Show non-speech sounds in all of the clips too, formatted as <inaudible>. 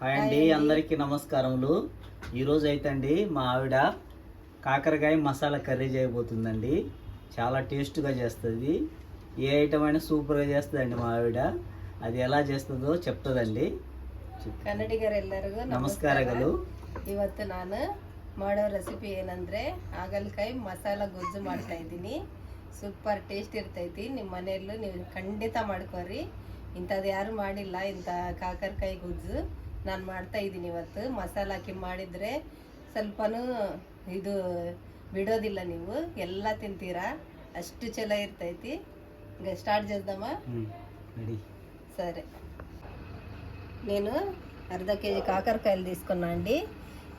Hi అండి అందరికీ నమస్కారములు ఈరోజు అయితే అండి మా ఆవిడ కాకరకాయ మసాలా కర్రీ చేయబోతుందండి చాలా టేస్ట్గా చేస్తుంది ఏ ఐటమ్ అయినా సూపర్గా చేస్తుందండి మా ఆవిడ అది ఎలా చేస్తుందో చెప్తుందండి ಕನ್ನಡಿಗರು ಎಲ್ಲರಿಗೂ ನಮಸ್ಕಾರಗಳು. ಇವತ್ತು ನಾನು ಮಾಡೋ ರೆಸಿಪಿ ಏನಂದ್ರೆ ಹಾಗಲಕಾಯಿ ಮಸಾಲ ಗೊಜ್ಜು ಮಾಡ್ತಾ ಇದ್ದೀನಿ ಸೂಪರ್ ಟೇಸ್ಟ್ ಇರ್ತೈತಿ ನಿಮ್ಮ ಮನೆಯಲ್ಲೂ ನೀವು ಖಂಡಿತ ಮಾಡ್ಕೋರಿ ಇಂಥದ್ದು ಯಾರು ಮಾಡಿಲ್ಲ ಇಂಥ ಕಾಕರಕಾಯಿ ಗೊಜ್ಜು ನಾನು ಮಾಡ್ತಾ ಇದ್ದೀನಿ ಇವತ್ತು ಮಸಾಲ ಹಾಕಿ ಮಾಡಿದರೆ ಸ್ವಲ್ಪನೂ ಇದು ಬಿಡೋದಿಲ್ಲ ನೀವು ಎಲ್ಲ ತಿಂತೀರಾ ಅಷ್ಟು ಚಲೋ ಇರ್ತೈತಿ ಈಗ ಸ್ಟಾರ್ಟ್ చేద్దామా రెడీ సరే నేను అర్ధ కేజీ కాకరకాయలు తీసుకున్నా అండి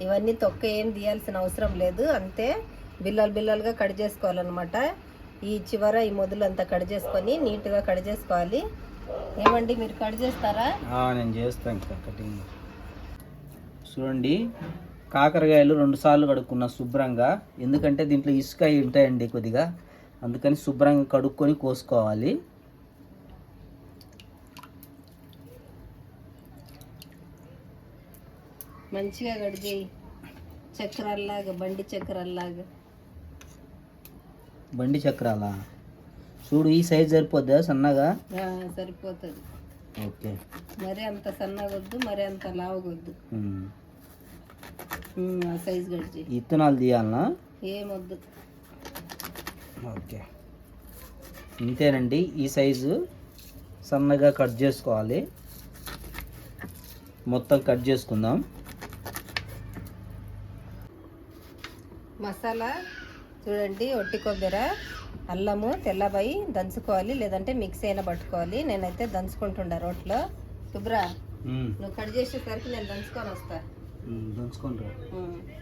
ఇవన్నీ తొక్క ఏం తీయాల్సిన అవసరం లేదు అంతే బిల్లలు బిల్లలుగా కట్ చేసుకోవాలన్నమాట ఈ చివర ఈ మొదలు అంతా కట్ చేసుకొని నీట్గా కట్ చేసుకోవాలి ఏమండి మీరు కట్ చేస్తారా నేను చేస్తాను ఇంకా కటింగ్ చూడండి. కాకరకాయలు రెండు సార్లు కడుక్కున్నా శుభ్రంగా. ఎందుకంటే దీంట్లో ఇసుక ఉంటాయండి కొద్దిగా. అందుకని శుభ్రంగా కడుక్కొని కోసుకోవాలి. మంచిగా చేయి చక్రాల్లాగా బండి చక్రాల్లాగా. బండి చక్రాల? చూడు ఈ సైజ్ సరిపోద్దా సన్నగా? సరిపోతుంది. ఓకే. మరి అంత సన్నగొద్దు మరి అంత లావగొద్దు. ఉమ్. సైజ్ ఇత్తనాలు తీయాలనా? ఏమొద్దు ఓకే. ఇంతేనండి ఈ సైజు సన్నగా కట్ చేసుకోవాలి. మొత్తం కట్ చేసుకుందాం. మసాలా చూడండి ఒట్టి కొబ్బరి అల్లము తెల్లబాయి దంచుకోవాలి లేదంటే మిక్సీ అయినా పట్టుకోవాలి. నేనైతే దంచుకుంటుండా రోట్లో. శుభ్రా. నువ్వు కట్ చేసేసరికి నేను దంచుకొని వస్తా. ఉమ్, దంచుకోండి ఇప్పుడండి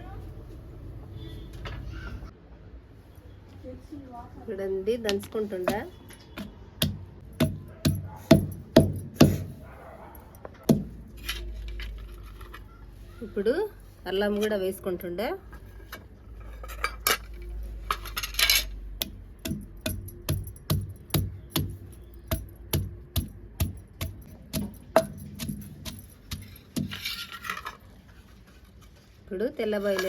చూడండి దంచుకుంటుండా? ఇప్పుడు అల్లం కూడా వేసుకుంటుండే? తెల్ల తెల్లబాయిలు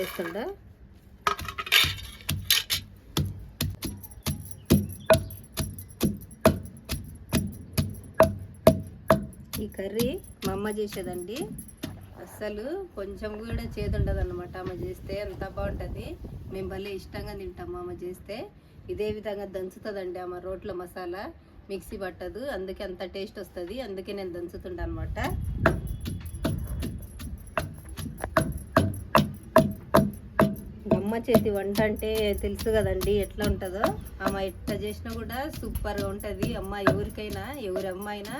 ఈ కర్రీ మా అమ్మ చేసేదండి. అస్సలు కొంచెం కూడా చేదుండదు అనమాట అమ్మ చేస్తే అంత బాగుంటుంది. మేము భలే ఇష్టంగా తింటాం అమ్మ చేస్తే. ఇదే విధంగా దంచుతుందండి అమ్మ రోట్ల మసాలా. మిక్సీ పట్టదు. అందుకే అంత టేస్ట్ వస్తుంది. అందుకే నేను దంచుతుంటా అనమాట అమ్మ చేతి వంట అంటే తెలుసు కదండి ఎట్లా ఉంటుందో. అమ్మ ఎట్లా చేసినా కూడా సూపర్గా ఉంటుంది. అమ్మ ఎవరికైనా ఎవరి అమ్మ అయినా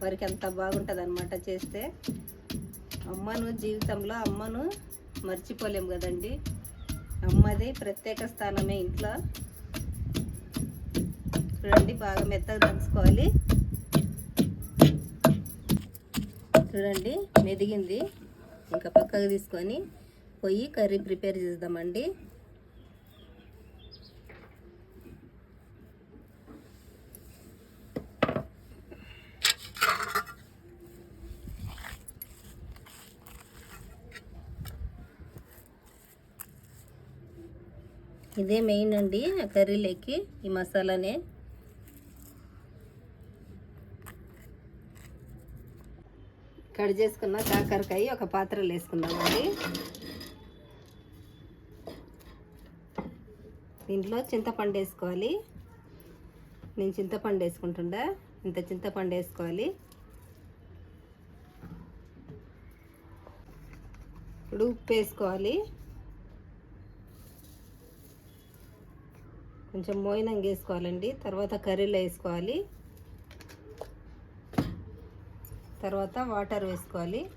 వారికి అంత బాగుంటుంది అనమాట చేస్తే. అమ్మను జీవితంలో అమ్మను మర్చిపోలేము కదండి. అమ్మది ప్రత్యేక స్థానమే ఇంట్లో. చూడండి బాగా మెత్తగా దంచుకోవాలి. చూడండి మెదిగింది. ఇంకా పక్కకు తీసుకొని పోయి కర్రీ ప్రిపేర్ చేద్దామండి. ఇదే మెయిన్ అండి ఆ కర్రీలోకి ఈ మసాలానే. కట్ చేసుకున్న కాకరకాయ ఒక పాత్రలో వేసుకుందామండి. దీంట్లో చింతపండు వేసుకోవాలి. నేను చింతపండు వేసుకుంటుండా. ఇంత చింతపండు వేసుకోవాలి. ఇప్పుడు ఉప్పు వేసుకోవాలి. కొంచెం మోయినంగా వేసుకోవాలండి. తర్వాత కర్రీలో వేసుకోవాలి. తర్వాత వాటర్ వేసుకోవాలి.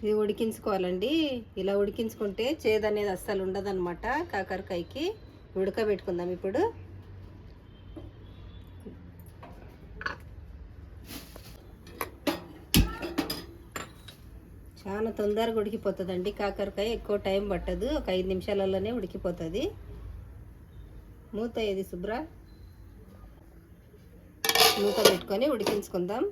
ఇది ఉడికించుకోవాలండి. ఇలా ఉడికించుకుంటే చేదు అనేది అస్సలు ఉండదన్నమాట కాకరకాయకి. ఉడకబెట్టుకుందాం ఇప్పుడు. చాలా తొందరగా ఉడికిపోతుందండి కాకరకాయ. ఎక్కువ టైం పట్టదు. ఒక ఐదు నిమిషాలలోనే ఉడికిపోతుంది. మూత ఏది శుభ్ర? మూత పెట్టుకొని ఉడికించుకుందాం.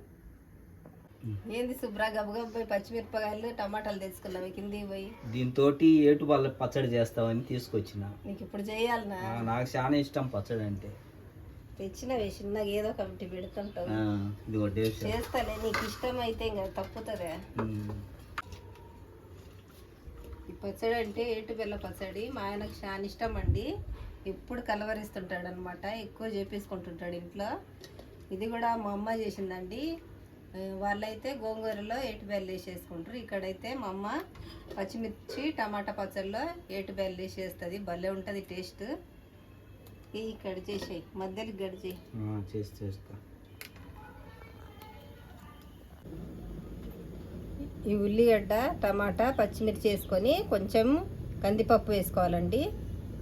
ఏంది శుభ్ర గబగబోయి పచ్చిమిరపకాయలు టమాటాలు తెచ్చుకున్నావు కింది పోయి. దీంతో ఏటు వాళ్ళ పచ్చడి చేస్తామని తీసుకొచ్చిన. నీకు ఇప్పుడు చేయాలనా? నాకు చాలా ఇష్టం పచ్చడి అంటే. తెచ్చినవి చిన్నగా ఏదో ఒకటి పెడుతుంటావు. చేస్తాలే నీకు ఇష్టం అయితే ఇంకా తప్పుతుందే. ఈ పచ్చడి అంటే ఏటు బెల్ల పచ్చడి మా ఆయనకు చాలా ఇష్టం అండి. ఎప్పుడు కలవరిస్తుంటాడు అనమాట ఎక్కువ చేపించుకుంటుంటాడు ఇంట్లో. ఇది కూడా మా అమ్మ చేసిందండి. వాళ్ళైతే గోంగూరలో ఏటు బెల్ల వేసేసుకుంటారు. ఇక్కడైతే మా అమ్మ పచ్చిమిర్చి టమాటా పచ్చడిలో ఏటు బెల్ల వేసి చేస్తుంది భలే ఉంటుంది టేస్ట్. ఈ గడి చేసేయి మధ్యలో గడి చేయి. చేసి చేస్తా. ఈ ఉల్లిగడ్డ టమాటా పచ్చిమిర్చి వేసుకొని కొంచెం కందిపప్పు వేసుకోవాలండి.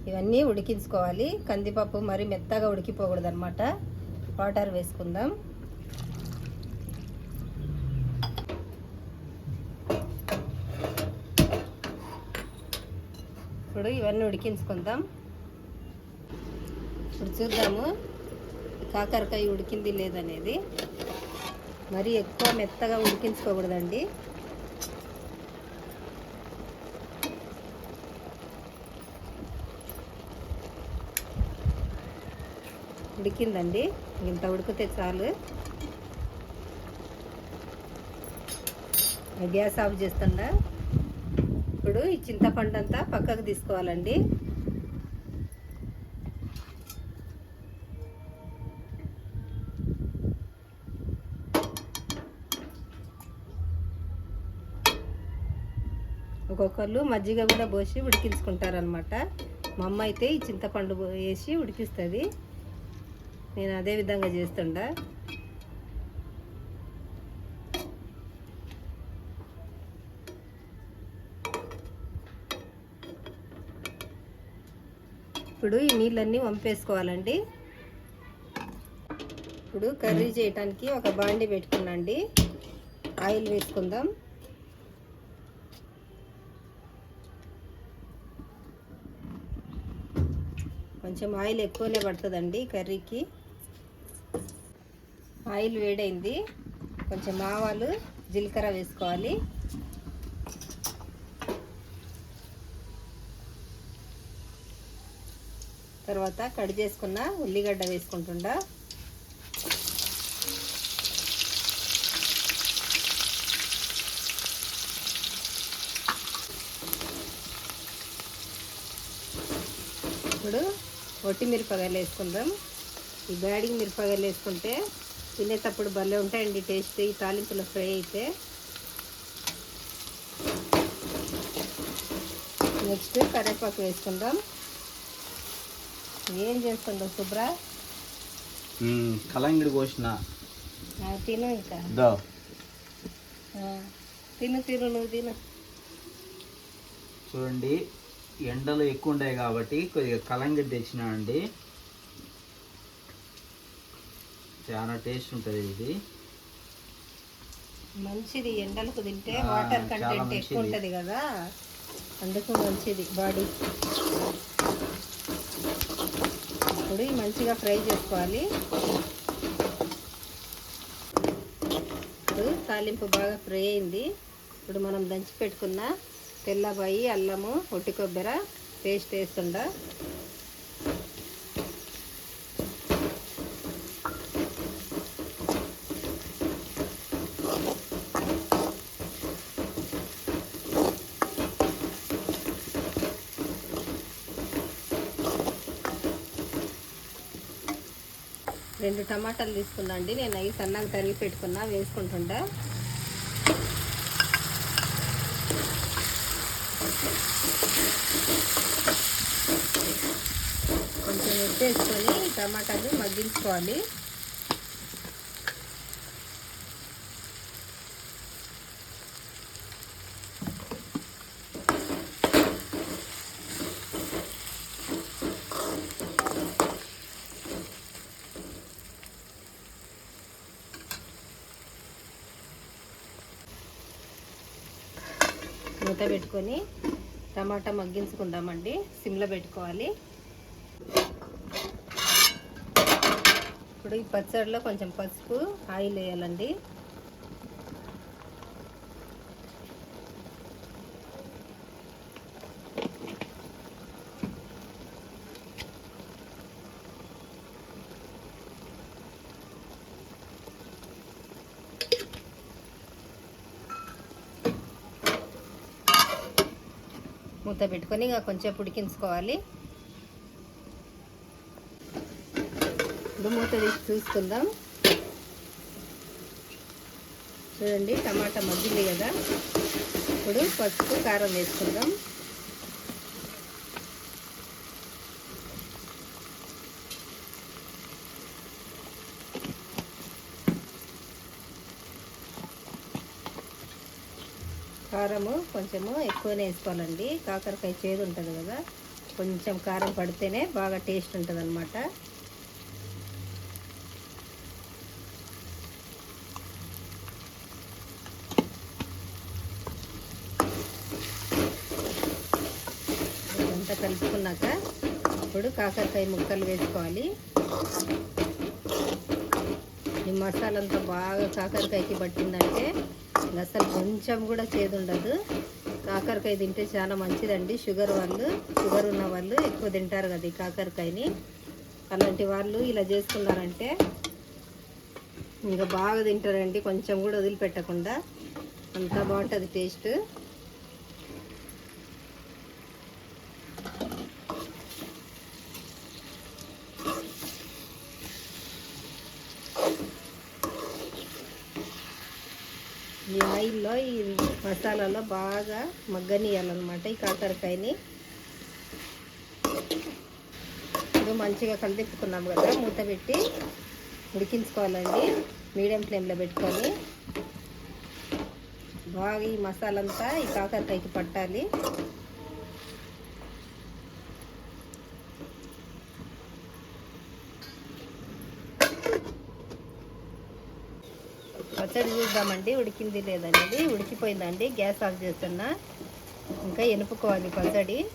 ఇవన్నీ ఉడికించుకోవాలి. కందిపప్పు మరి మెత్తగా ఉడికిపోకూడదు అనమాట వాటర్ వేసుకుందాం. ఇప్పుడు ఇవన్నీ ఉడికించుకుందాం. ఇప్పుడు చూద్దాము. కాకరకాయ ఉడికింది లేదనేది. మరి ఎక్కువ మెత్తగా ఉడికించుకోకూడదండి. ఉడికిందండి. ఇంత ఉడికితే చాలు. గ్యాస్ ఆఫ్ చేస్తుండా? ఈ చింతపండు అంతా పక్కకు తీసుకోవాలండి. ఒక్కొక్కళ్ళు మజ్జిగ కూడా పోసి ఉడికించుకుంటారనమాట మా అమ్మ అయితే ఈ చింతపండు పో- వేసి ఉడికిస్తుంది. నేను అదే విధంగా చేస్తుండా. ఇప్పుడు ఈ నీళ్ళన్నీ వంపేసుకోవాలండి. ఇప్పుడు కర్రీ చేయటానికి ఒక బాండి పెట్టుకున్నాండి. ఆయిల్ వేసుకుందాం. కొంచెం ఆయిల్ ఎక్కువనే పడుతుందండి కర్రీకి. ఆయిల్ వేడైంది. కొంచెం ఆవాలు జీలకర్ర వేసుకోవాలి. తర్వాత కట్ చేసుకున్న ఉల్లిగడ్డ వేసుకుంటుండా. ఇప్పుడు ఒట్టి మిరపకాయలు వేసుకుందాం. ఈ బ్యాడింగ్ మిరపకాయలు వేసుకుంటే తినేటప్పుడు భలే ఉంటాయండి టేస్ట్. ఈ తాలింపులో ఫ్రై అయితే నెక్స్ట్ కరివేపాకు వేసుకుందాం. ఏం చేస్తుండవు శుభ్ర? కలంగిడి కోసిన. తిను ఇంకా. తిను తిను నువ్వు తిను. చూడండి ఎండలు ఎక్కువ ఉన్నాయి కాబట్టి కొద్దిగా కలంగిడి తెచ్చినా అండి. చాలా టేస్ట్ ఉంటుంది ఇది. మంచిది ఎండలకు తింటే వాటర్ కంటెంట్ ఎక్కువ. ఉంటుంది కదా. అందుకు మంచిది బాడీ. ఇప్పుడు మంచిగా ఫ్రై చేసుకోవాలి. ఇప్పుడు తాలింపు బాగా ఫ్రై అయింది. ఇప్పుడు మనం దంచి పెట్టుకున్న తెల్లబాయి అల్లము ఒట్టి కొబ్బరి పేస్ట్ వేస్తుండ. రెండు టమాటాలు తీసుకున్నా అండి. నేను అవి సన్నగా తరిగి పెట్టుకున్నా వేసుకుంటుండే. కొంచెం ఎత్తేసుకొని టమాటాలు మగ్గించుకోవాలి. పెట్టుకొని టమాటా మగ్గించుకుందామండి. సిమ్లో పెట్టుకోవాలి. ఇప్పుడు ఈ పచ్చడిలో కొంచెం పసుపు ఆయిల్ వేయాలండి. మూత పెట్టుకొని ఇంకా కొంచెం ఉడికించుకోవాలి ఇప్పుడు మూత తీసి చూసుకుందాం. చూడండి టమాటా మగ్గింది కదా. ఇప్పుడు పసుపు కారం వేసుకుందాం. కారము కొంచెము ఎక్కువనే వేసుకోవాలండి. కాకరకాయ చేదు ఉంటుంది కదా కొంచెం కారం పడితేనే బాగా టేస్ట్ ఉంటుంది అనమాట ఇదంతా కలుపుకున్నాక ఇప్పుడు కాకరకాయ ముక్కలు వేసుకోవాలి. ఈ మసాలంతా బాగా కాకరకాయకి పట్టిందంటే ఇంకా అసలు కొంచెం కూడా చేదు ఉండదు. కాకరకాయ తింటే చాలా మంచిదండి. షుగర్ వాళ్ళు షుగర్ ఉన్న వాళ్ళు ఎక్కువ తింటారు కదా ఈ కాకరకాయని. అలాంటి వాళ్ళు ఇలా చేసుకున్నారంటే ఇంకా బాగా తింటారండి. కొంచెం కూడా వదిలిపెట్టకుండా. అంతా బాగుంటుంది టేస్ట్ ఈ ఆయిల్లో ఈ మసాలాలో బాగా మగ్గనియాలన్నమాట ఈ కాకరకాయని. ఇప్పుడు మంచిగా కలిదిప్పుకున్నాం కదా మూత పెట్టి ఉడికించుకోవాలండి. మీడియం ఫ్లేమ్లో పెట్టుకొని. బాగా ఈ మసాలంతా ఈ కాకరకాయకి పట్టాలి. పచ్చడి చూద్దామండి. ఉడికింది లేదనేది. ఉడికిపోయిందండి. గ్యాస్ ఆఫ్ చేస్తున్నా. ఇంకా ఎనుపుకోవాలి పచ్చడి.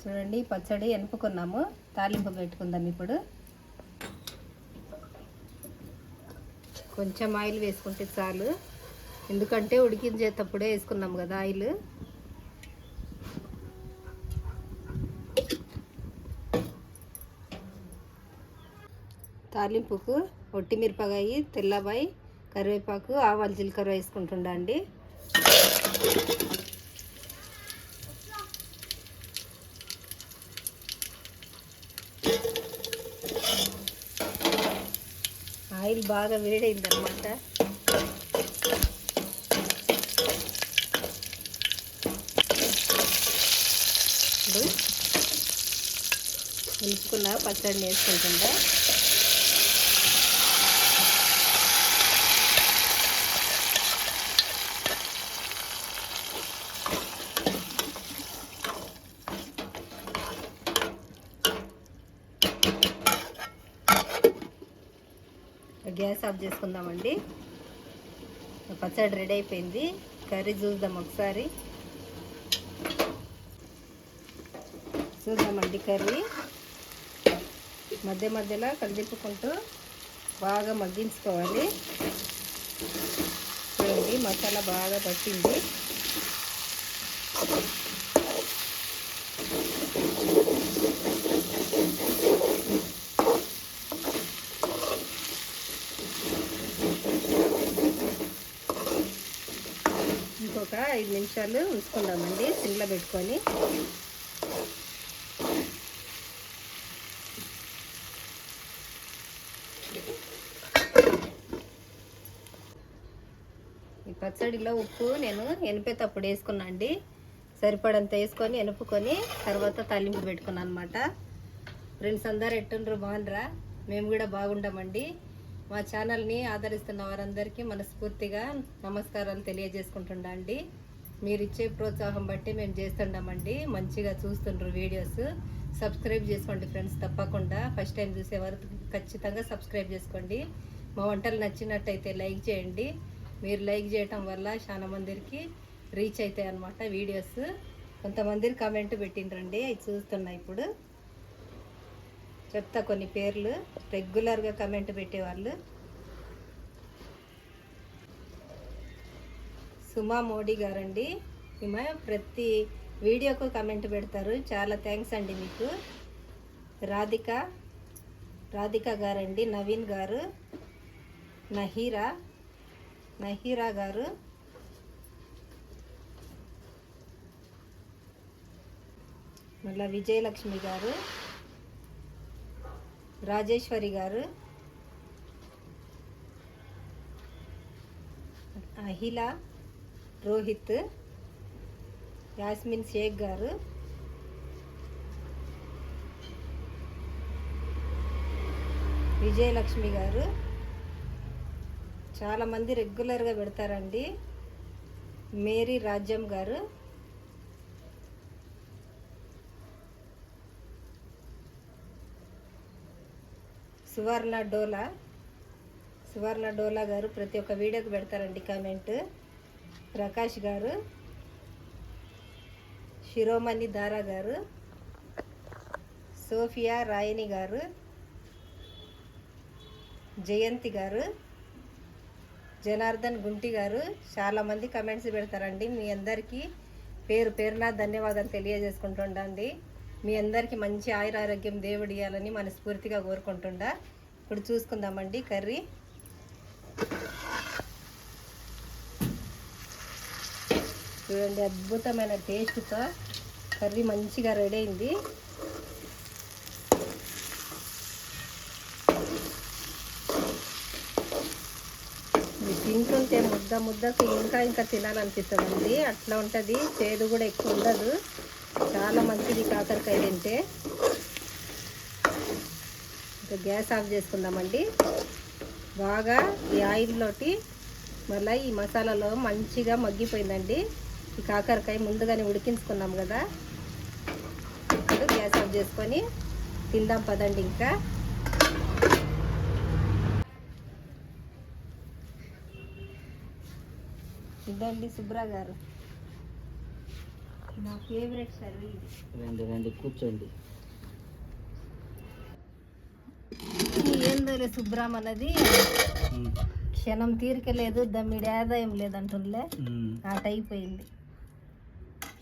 చూడండి పచ్చడి ఎనుపుకున్నాము. తాలింపు పెట్టుకుందాం ఇప్పుడు. కొంచెం ఆయిల్ వేసుకుంటే చాలు. ఎందుకంటే ఉడికించేటప్పుడే వేసుకున్నాము కదా ఆయిల్. తాలింపుకు ఒట్టిమిరపకాయ తెల్లబాయి కరివేపాకు ఆవాలు జీలకర్ర వేసుకుంటుండా అండి. ఆయిల్ బాగా వేడైందనమాట ఇప్పుడు నిలుపుకున్న పచ్చడి వేసుకుంటుందా? గ్యాస్ ఆఫ్ చేసుకుందామండి. పచ్చడి రెడీ అయిపోయింది. కర్రీ చూద్దాం ఒకసారి. చూద్దామండి కర్రీ. మధ్య మధ్యలో కలిదిప్పుకుంటూ బాగా మగ్గించుకోవాలి. చూడండి మసాలా బాగా పట్టింది. ఒక ఐదు నిమిషాలు ఉంచుకుందామండి సిమ్లో పెట్టుకొని. ఈ పచ్చడిలో ఉప్పు నేను ఎనిపేటప్పుడు వేసుకున్నా అండి. సరిపడంత వేసుకొని ఎనుపుకొని తర్వాత తాలింపు పెట్టుకున్నాను అనమాట ఫ్రెండ్స్ అందరు ఎట్టుండ్రు? బాగుండ్రా? మేము కూడా బాగుంటామండి మా ఛానల్ని ఆదరిస్తున్న వారందరికీ మనస్ఫూర్తిగా నమస్కారాలు తెలియజేసుకుంటుండండి. మీరు ఇచ్చే ప్రోత్సాహం బట్టి మేము చేస్తుండమండి. మంచిగా చూస్తుండ్రు వీడియోస్. సబ్స్క్రైబ్ చేసుకోండి ఫ్రెండ్స్ తప్పకుండా. ఫస్ట్ టైం చూసేవారు ఖచ్చితంగా సబ్స్క్రైబ్ చేసుకోండి. మా వంటలు నచ్చినట్టయితే లైక్ చేయండి. మీరు లైక్ చేయటం వల్ల చాలా మందికి రీచ్ అవుతాయి అన్నమాట వీడియోస్. కొంతమంది కామెంట్ పెట్టిండ్రండి అవి చూస్తున్నా ఇప్పుడు. చెప్తా కొన్ని పేర్లు. రెగ్యులర్గా కమెంట్ పెట్టేవాళ్ళు. సుమా మోడీ గారండి. ఈమె ప్రతి వీడియోకు కమెంట్ పెడతారు. చాలా థ్యాంక్స్ అండి మీకు. రాధిక రాధిక గారండి. నవీన్ గారు. నహీరా నహీరా గారు. మళ్ళీ విజయలక్ష్మి గారు. రాజేశ్వరి గారు. అహిల రోహిత్ యాస్మిన్ షేక్ గారు. విజయలక్ష్మి గారు. చాలామంది రెగ్యులర్గా పెడతారండి. మేరీ రాజ్యం గారు. సువర్ణ డోలా. సువర్ణ డోలా గారు ప్రతి ఒక్క వీడియోకి పెడతారండి కామెంట్. ప్రకాష్ గారు శిరోమణి దారా గారు సోఫియా రాయని గారు జయంతి గారు జనార్దన్ గుంటి గారు చాలామంది కమెంట్స్ పెడతారండి. మీ అందరికీ పేరు పేరున ధన్యవాదాలు తెలియజేసుకుంటుండండి. మీ అందరికీ మంచి ఆయుర ఆరోగ్యం దేవుడు ఇవ్వాలని మనస్ఫూర్తిగా కోరుకుంటుండా. ఇప్పుడు చూసుకుందామండి కర్రీ. చూడండి అద్భుతమైన టేస్ట్తో కర్రీ మంచిగా రెడీ అయింది. తింటుంటే ముద్ద ముద్దకు ఇంకా ఇంకా తినాలనిపిస్తుందండి. అట్లా ఉంటుంది చేదు కూడా ఎక్కువ ఉండదు. చాలా మంచిది కాకరకాయ తింటే. ఇంకా గ్యాస్ ఆఫ్ చేసుకుందామండి. బాగా ఈ ఆయిల్లోటి మళ్ళీ ఈ మసాలాలో మంచిగా మగ్గిపోయిందండి. ఈ కాకరకాయ ముందుగానే ఉడికించుకున్నాం కదా. ఇప్పుడు గ్యాస్ ఆఫ్ చేసుకొని తిందాం పదండి ఇంకా. ఇదండి సుబ్రా గారు. నా ఫేవరెట్ ఇది. రండి రండి కూర్చోండి. ఏందో శుభ్రం అన్నది క్షణం తీరికలేదు దమ్మిడి ఆదాయం లేదంటుండే ఉమ్, ఆట అయిపోయింది.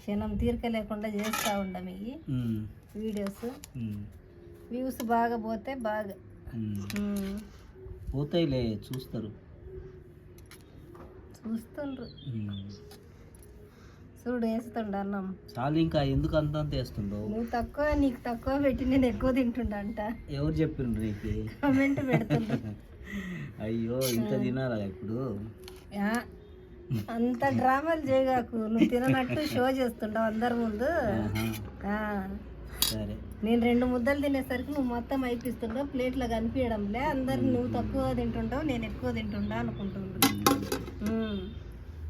క్షణం తీరిక లేకుండా చేస్తూ ఉండం ఇవి వీడియోస్. వ్యూస్ బాగా పోతే బాగా. పోతాయిలే చూస్తారు. చూస్తుండ్రు. చూడు వేస్తుండ అన్నం. చాలు ఇంకా ఎందుకు అంత అంత వేస్తుండో? నువ్వు తక్కువ నీకు తక్కువ పెట్టి నేను ఎక్కువ తింటుండంట ఎవరు చెప్పిండ్రు నీకు? కమెంట్ పెడుతుండ్రు <laughs> అయ్యో ఇంత తినాలా ఇప్పుడు? అంత డ్రామాలు చేయగాకు. నువ్వు తిననట్టు షో చేస్తుండవు అందరి ముందు. సరే. నేను రెండు ముద్దలు తినేసరికి నువ్వు మొత్తం అయిపిస్తుండవు ప్లేట్లో కనిపించడంలే. అందరు నువ్వు తక్కువ తింటుండవు నేను ఎక్కువ తింటుండా అనుకుంటుండ్రు.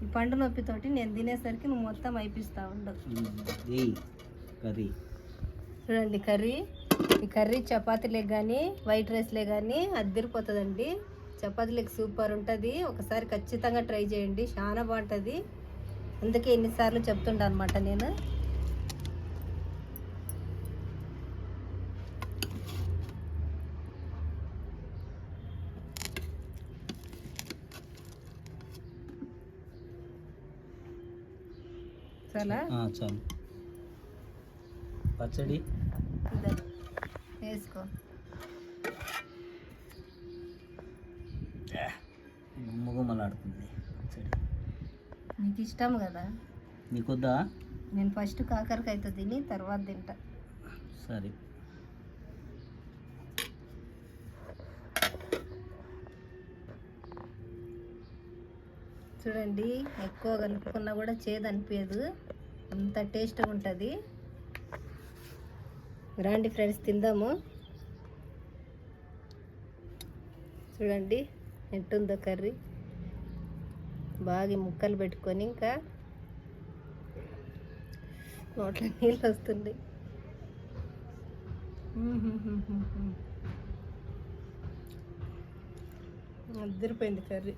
ఈ పండు నొప్పితోటి నేను తినేసరికి నువ్వు మొత్తం అయిపిస్తా ఏయ్ కర్రీ. చూడండి కర్రీ. ఈ కర్రీ చపాతీలకు కానీ వైట్ రైస్లే కానీ అద్దరిపోతుందండి. చపాతీలకు సూపర్ ఉంటుంది. ఒకసారి ఖచ్చితంగా ట్రై చేయండి. చాలా బాగుంటుంది. అందుకే ఎన్నిసార్లు చెప్తుంటా అనమాట నేను. ఆ, చాలు. పచ్చడి. వేసుకో. గుమ్మగుమ్మలాడుతుంది పచ్చడి. నీకు ఇష్టం కదా? నీకొద్దా? నేను ఫస్ట్ కాకరకాయతో తిని తర్వాత తింటా. సరే. చూడండి ఎక్కువ కలుపుకున్నా కూడా చేదు అనిపించదు అంత టేస్ట్గా ఉంటుంది. రండి ఫ్రెండ్స్ తిందాము. చూడండి ఎట్టుందో కర్రీ. బాగా ముక్కలు పెట్టుకొని ఇంకా నోట్లో నీళ్ళు వస్తుంది అద్దరిపోయింది కర్రీ.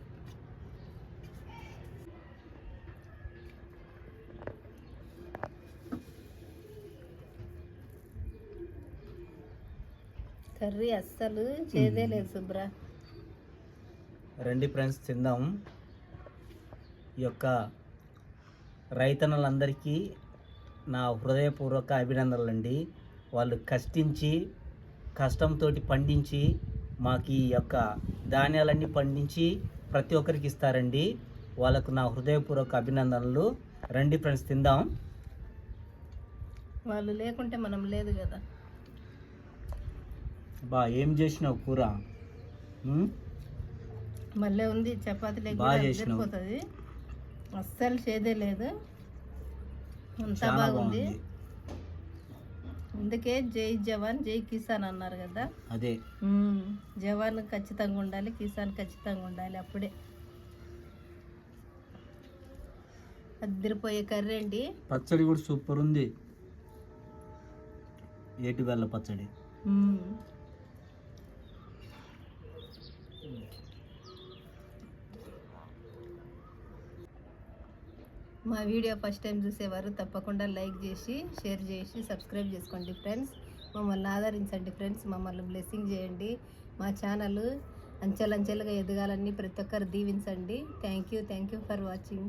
కర్రీ అస్సలు చేదే లేదు శుభ్ర రండి ఫ్రెండ్స్ తిందాం. ఈ యొక్క రైతన్నలందరికీ నా హృదయపూర్వక అభినందనలు అండి వాళ్ళు కష్టించి కష్టంతో పండించి మాకు ఈ యొక్క ధాన్యాలన్నీ పండించి ప్రతి ఒక్కరికి ఇస్తారండి. వాళ్ళకు నా హృదయపూర్వక అభినందనలు. రండి ఫ్రెండ్స్ తిందాం. వాళ్ళు లేకుంటే మనం లేదు కదా. బా ఏం చేసినావు కూర? మళ్ళీ ఉంది చపాతీ. సరిపోతుంది. అస్సలు చేదే లేదు. అంతా బాగుంది. అందుకే జై జవాన్ జై కిసాన్ అన్నారు కదా. అదే. జవాన్ ఖచ్చితంగా ఉండాలి కిసాన్ ఖచ్చితంగా ఉండాలి అప్పుడే. అద్దరిపోయే కర్రీ అండి పచ్చడి కూడా సూపర్ ఉంది. ఏటి బెల్ల పచ్చడి? మా వీడియో ఫస్ట్ టైం చూసేవారు తప్పకుండా లైక్ చేసి షేర్ చేసి సబ్స్క్రైబ్ చేసుకోండి ఫ్రెండ్స్. మమ్మల్ని ఆదరించండి ఫ్రెండ్స్. మమ్మల్ని బ్లెస్సింగ్ చేయండి. మా ఛానల్ అంచెలంచెలుగా ఎదగాలని ప్రతి ఒక్కరు దీవించండి. Thank you. Thank you for watching.